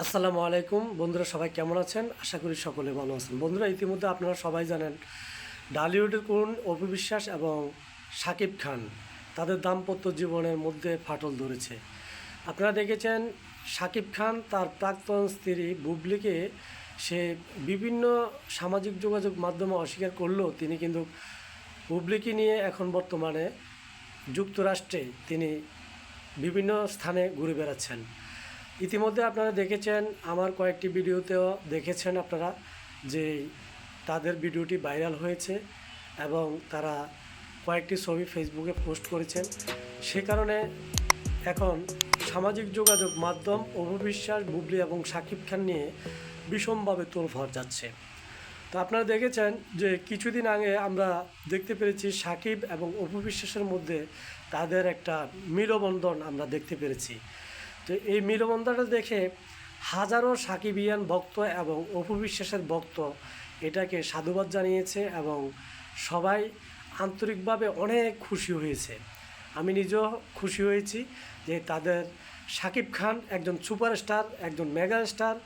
আসসালামু আলাইকুম। বন্ধুরা, সবাই কেমন আছেন? আশা করি সকলে ভালো আছেন। বন্ধুরা, ইতিমধ্যে আপনারা সবাই জানেন, ডালিউডের কোন অভিবিশ্বাস এবং শাকিব খান তাদের দাম্পত্য জীবনের মধ্যে ফাটল ধরেছে। আপনারা দেখেছেন শাকিব খান তার প্রাক্তন স্ত্রী বুবলিকে সে বিভিন্ন সামাজিক যোগাযোগ মাধ্যমে অস্বীকার করলেও তিনি কিন্তু বুবলিকে নিয়ে এখন বর্তমানে যুক্তরাষ্ট্রে তিনি বিভিন্ন স্থানে ঘুরে বেড়াচ্ছেন। ইতিমধ্যে আপনারা দেখেছেন, আমার কয়েকটি ভিডিওতেও দেখেছেন আপনারা যে তাদের ভিডিওটি ভাইরাল হয়েছে এবং তারা কয়েকটি ছবি ফেসবুকে পোস্ট করেছেন। সে কারণে এখন সামাজিক যোগাযোগ মাধ্যম অভিবিশ্বাস বুবলি এবং সাকিব খান নিয়ে বিষমভাবে তোলফার যাচ্ছে। তো আপনারা দেখেছেন যে কিছুদিন আগে আমরা দেখতে পেরেছি সাকিব এবং অপু বিশ্বাসের মধ্যে তাদের একটা মিলবন্ধন আমরা দেখতে পেরেছি। তো এই মিলবন্ধনটা দেখে হাজারো সাকিবিয়ান ভক্ত এবং অপু বিশ্বাসের ভক্ত এটাকে সাধুবাদ জানিয়েছে এবং সবাই আন্তরিকভাবে অনেক খুশি হয়েছে। আমি নিজেও খুশি হয়েছি যে তাদের সাকিব খান একজন সুপারস্টার, একজন মেগা স্টার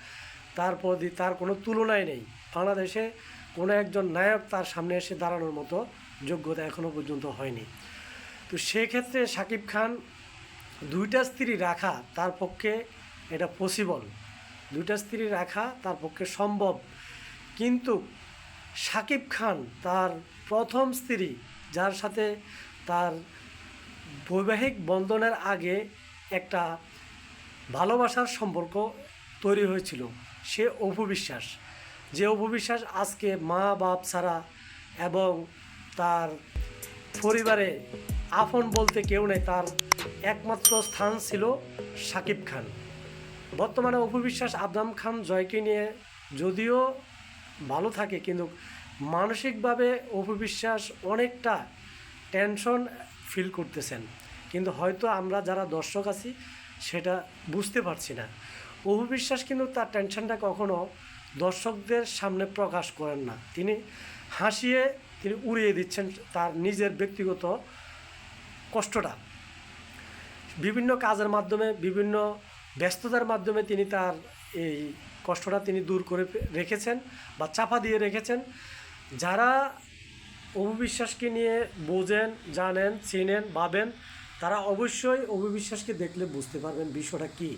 তারপর দি- তার কোনো তুলনাই নেই। বাংলাদেশে কোনো একজন নায়ক তার সামনে এসে দাঁড়ানোর মতো যোগ্যতা এখনও পর্যন্ত হয়নি। তো সেক্ষেত্রে সাকিব খান দুইটা স্ত্রী রাখা তার পক্ষে এটা পসিবল দুইটা স্ত্রী রাখা তার পক্ষে সম্ভব। কিন্তু সাকিব খান তার প্রথম স্ত্রী, যার সাথে তার বৈবাহিক বন্ধনের আগে একটা ভালোবাসার সম্পর্ক তৈরি হয়েছিল, সে অপবিশ্বাস যে অপবিশ্বাস আজকে মা বাপ ছাড়া এবং তার পরিবারে আপন বলতে কেউ নেই, তার একমাত্র স্থান ছিল সাকিব খান। বর্তমানে অপবিশ্বাস আবদাম খান, জয়কে নিয়ে যদিও ভালো থাকে, কিন্তু মানসিকভাবে অপবিশ্বাস অনেকটা টেনশন ফিল করতেছেন। কিন্তু হয়তো আমরা যারা দর্শক আছি, সেটা বুঝতে পারছি না। অপবিশ্বাস কিন্তু তার টেনশনটা কখনো দর্শকদের সামনে প্রকাশ করেন না। তিনি হাসিয়ে তিনি উড়িয়ে দিচ্ছেন তার নিজের ব্যক্তিগত কষ্টটা। বিভিন্ন কাজের মাধ্যমে, বিভিন্ন ব্যস্ততার মাধ্যমে তিনি তার এই কষ্টটা তিনি দূর করে রেখেছেন বা চাপা দিয়ে রেখেছেন। যারা অভিবিশ্বাসকে নিয়ে বোঝেন, জানেন, চেনেন, ভাবেন, তারা অবশ্যই অভিবিশ্বাসকে দেখলে বুঝতে পারবেন বিষয়টা কী।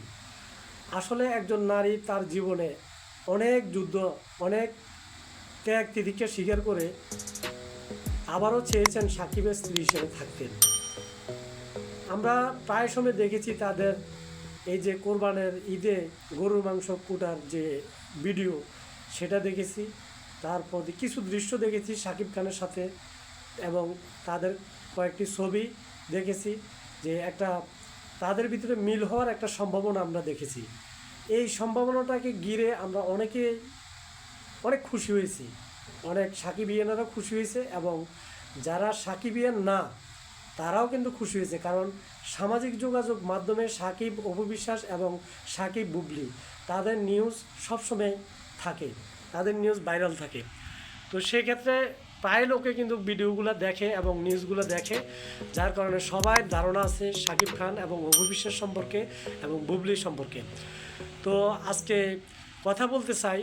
আসলে একজন নারী তার জীবনে অনেক যুদ্ধ, অনেক ত্যাগ তিথিকে স্বীকার করে আবারও চেয়েছেন সাকিবের স্ত্রী হিসেবে থাকতেন। আমরা প্রায় সময় দেখেছি তাদের এই যে কোরবানের ঈদে গরুর মাংস কুটার যে ভিডিও, সেটা দেখেছি। তারপর কিছু দৃশ্য দেখেছি সাকিব খানের সাথে এবং তাদের কয়েকটি ছবি দেখেছি যে একটা তাদের ভিতরে মিল হওয়ার একটা সম্ভাবনা আমরা দেখেছি। এই সম্ভাবনাটাকে ঘিরে আমরা অনেকে অনেক খুশি হয়েছি। অনেক সাকিবিয়ানেরা খুশি হয়েছে এবং যারা সাকিবিয়ান না তারাও কিন্তু খুশি হয়েছে, কারণ সামাজিক যোগাযোগ মাধ্যমে সাকিব অপবিশ্বাস এবং সাকিব বুবলি, তাদের নিউজ সবসময় থাকে, তাদের নিউজ ভাইরাল থাকে। তো সেক্ষেত্রে প্রায় লোকে কিন্তু ভিডিওগুলো দেখে এবং নিউজগুলো দেখে, যার কারণে সবাই ধারণা আছে সাকিব খান এবং অপবিশ্বাস সম্পর্কে এবং বুবলি সম্পর্কে। তো আজকে কথা বলতে চাই,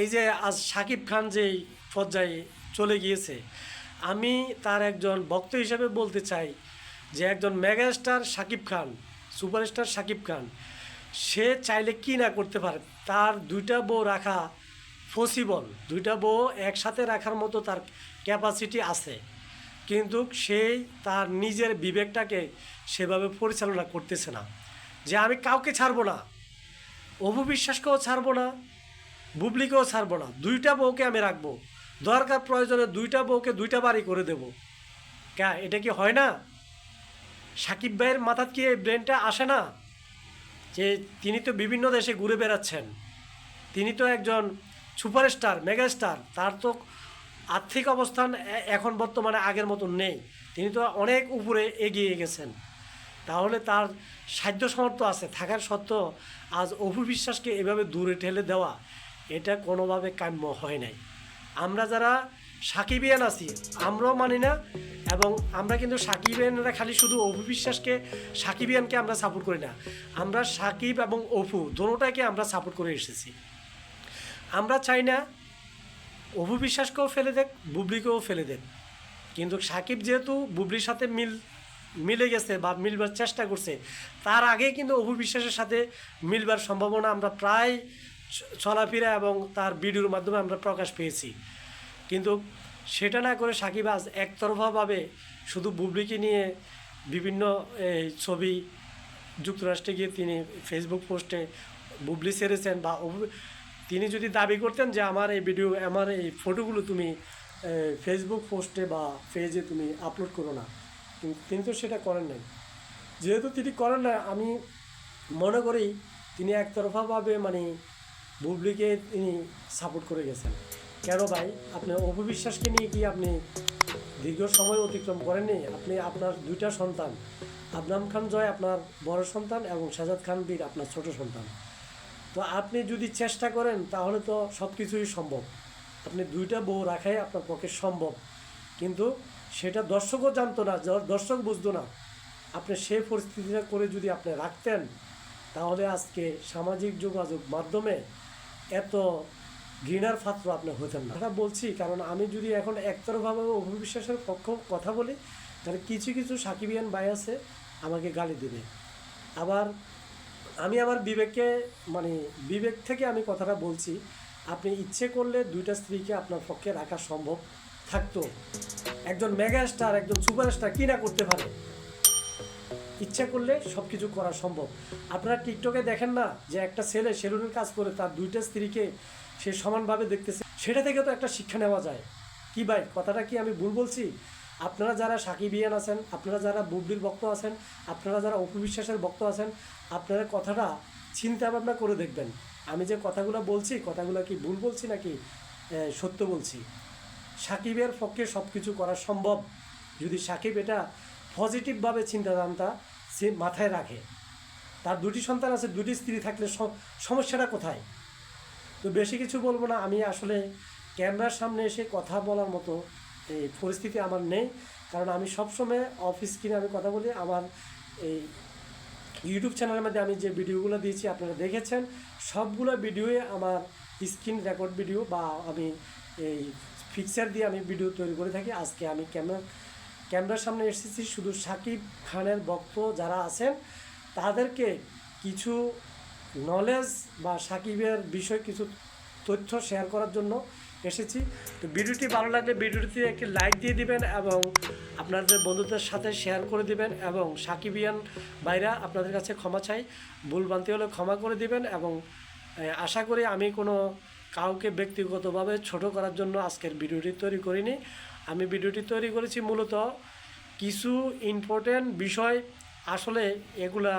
এই যে আজ সাকিব খান যেই পর্যায়ে চলে গিয়েছে আমি তার একজন ভক্ত হিসেবে বলতে চাই যে একজন মেগাস্টার সাকিব খান, সুপারস্টার সাকিব খান, সে চাইলে কি না করতে পারে? তার দুইটা বউ রাখা পসিবল দুইটা বউ একসাথে রাখার মতো তার ক্যাপাসিটি আছে। কিন্তু সেই তার নিজের বিবেকটাকে সেভাবে পরিচালনা করতেছে না। যে আমি কাউকে ছাড়বো না, অপবিশ্বাসকেও ছাড়বো না বুবলিকেও ছাড়বো না, দুইটা বউকে আমি রাখব। দরকার প্রয়োজনে দুইটা বউকে দুইটা বাড়ি করে দেব। ক্যা, এটা কি হয় না? সাকিব ভাইয়ের মাথাত কি এই ব্রেনটা আসে না? যে তিনি তো বিভিন্ন দেশে ঘুরে বেড়াচ্ছেন। তিনি তো একজন সুপারস্টার, মেগাস্টার। তার তো আর্থিক অবস্থান এখন বর্তমানে আগের মতন নেই। তিনি তো অনেক উপরে এগিয়ে গেছেন। তাহলে তার সাধ্য সামর্থ্য আছে, থাকার সত্ত্বেও আজ অভিবিশ্বাসকে এভাবে দূরে ঠেলে দেওয়া, এটা কোনোভাবে কাম্য হয় নাই। আমরা যারা সাকিবিয়ান আছি, আমরাও মানি না, এবং আমরা কিন্তু সাকিবিয়ানরা খালি শুধু অপু বিশ্বাসকে, সাকিবিয়ানকে আমরা সাপোর্ট করি না। আমরা সাকিব এবং অপু দোনোটাকে আমরা সাপোর্ট করে এসেছি। আমরা চাই না অপু বিশ্বাসকেও ফেলে দেখ বুবলিকেও ফেলে দেখ কিন্তু সাকিব যেহেতু বুবলির সাথে মিল, মিলে গেছে বা মিলবার চেষ্টা করছে, তার আগে কিন্তু অপু বিশ্বাসের সাথে মিলবার সম্ভাবনা আমরা প্রায় চলাফেরা এবং তার ভিডিওর মাধ্যমে আমরা প্রকাশ পেয়েছি। কিন্তু সেটা না করে সাকিব আজ একতরফাভাবে শুধু বুবলিকে নিয়ে বিভিন্ন ছবি যুক্তরাষ্ট্রে গিয়ে তিনি ফেসবুক পোস্টে বুবলি সেরেছেন বা তিনি যদি দাবি করতেন যে আমার এই ভিডিও আমার এই ফটোগুলো তুমি ফেসবুক পোস্টে বা পেজে তুমি আপলোড করো না। তিনি তো সেটা করেন নাই। যেহেতু তিনি করেন না, আমি মনে করি তিনি একতরফাভাবে মানে বুবলিকে তিনি সাপোর্ট করে গেছেন। কেন ভাই? আপনি অপবিশ্বাসকে নিয়ে কি আপনি দীর্ঘ সময় অতিক্রম করেননি? আপনি আপনার দুইটা সন্তান আবনাম খান জয় আপনার বড় সন্তান এবং শাহজাদ খান বীর আপনার ছোট সন্তান। তো আপনি যদি চেষ্টা করেন, তাহলে তো সব কিছুই সম্ভব। আপনি দুইটা বউ রাখাই আপনার পক্ষে সম্ভব। কিন্তু সেটা দর্শকও জানতো না দর্শক বুঝতো না। আপনি সেই পরিস্থিতিটা করে যদি আপনি রাখতেন, তাহলে আজকে সামাজিক যোগাযোগ মাধ্যমে এত ঘৃণার পাত্র আপনি হতেন না। এটা বলছি, কারণ আমি যদি এখন একতরফাভাবে অভিবিশ্বাসের পক্ষ কথা বলি, তাহলে কিছু কিছু সাকিবিয়ান বাই আছে আমাকে গালি দেবে। আবার আমি আমার বিবেককে মানে বিবেক থেকে আমি কথাটা বলছি, আপনি ইচ্ছে করলে দুইটা স্ত্রীকে আপনার পক্ষে রাখা সম্ভব থাকতো। একজন মেগা স্টার একজন সুপারস্টার, কি না করতে পারে? ইচ্ছা করলে সব কিছু করা সম্ভব। আপনারা টিকটকে দেখেন না যে একটা ছেলে সেলুনের কাজ করে তার দুইটা স্ত্রীকে সে সমানভাবে দেখতেছে? সেটা থেকে তো একটা শিক্ষা নেওয়া যায়। কি ভাই, কথাটা কি আমি ভুল বলছি? আপনারা যারা সাকিবিয়ান আছেন, আপনারা যারা বুবলির বক্ত আছেন, আপনারা যারা অপবিশ্বাসের বক্ত আছেন, আপনারা কথাটা চিন্তা ভাবনা করে দেখবেন। আমি যে কথাগুলো বলছি, কথাগুলো কি ভুল বলছি নাকি সত্য বলছি? সাকিবের পক্ষে সব কিছু করা সম্ভব। যদি সাকিব এটা পজিটিভভাবে চিন্তাধারাটা সে মাথায় রাখে। তার দুটি সন্তান আছে, দুটি স্ত্রী থাকলে সমস্যাটা কোথায়? তো বেশি কিছু বলব না, আমি আসলে ক্যামেরার সামনে এসে কথা বলার মতো এই পরিস্থিতি আমার নেই। কারণ আমি সবসময় অফিস কিনে আমি কথা বলি, আমার এই ইউটিউব চ্যানেলের মধ্যে আমি যে ভিডিওগুলো দিয়েছি, আপনারা দেখেছেন, সবগুলো ভিডিওয়ে আমার স্ক্রিন রেকর্ড ভিডিও বা আমি এই পিকচার দিয়ে আমি ভিডিও তৈরি করে থাকি। আজকে আমি ক্যামেরা ক্যামেরার সামনে এসেছি শুধু সাকিব খানের বক্ত যারা আছেন, তাদেরকে কিছু নলেজ বা সাকিবের বিষয় কিছু তথ্য শেয়ার করার জন্য এসেছি। তো ভিডিওটি ভালো লাগলে ভিডিওটিতে একটি লাইক দিয়ে দিবেন এবং আপনাদের বন্ধুদের সাথে শেয়ার করে দিবেন এবং সাকিবিয়ান বাইরা আপনাদের কাছে ক্ষমা চাই ভুল হলে ক্ষমা করে দিবেন এবং আশা করি আমি কোনো কাউকে ব্যক্তিগতভাবে ছোট করার জন্য আজকের ভিডিওটি তৈরি করিনি। আমি ভিডিওটি তৈরি করেছি মূলত কিছু ইম্পর্টেন্ট বিষয় আসলে এগুলা,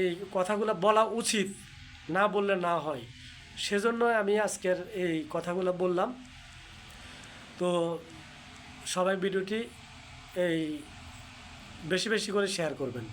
এই কথাগুলো বলা উচিত, না বললে না হয়। সেজন্য আমি আজকের এই কথাগুলো বললাম। তো সবাই ভিডিওটি এই বেশি বেশি করে শেয়ার করবেন।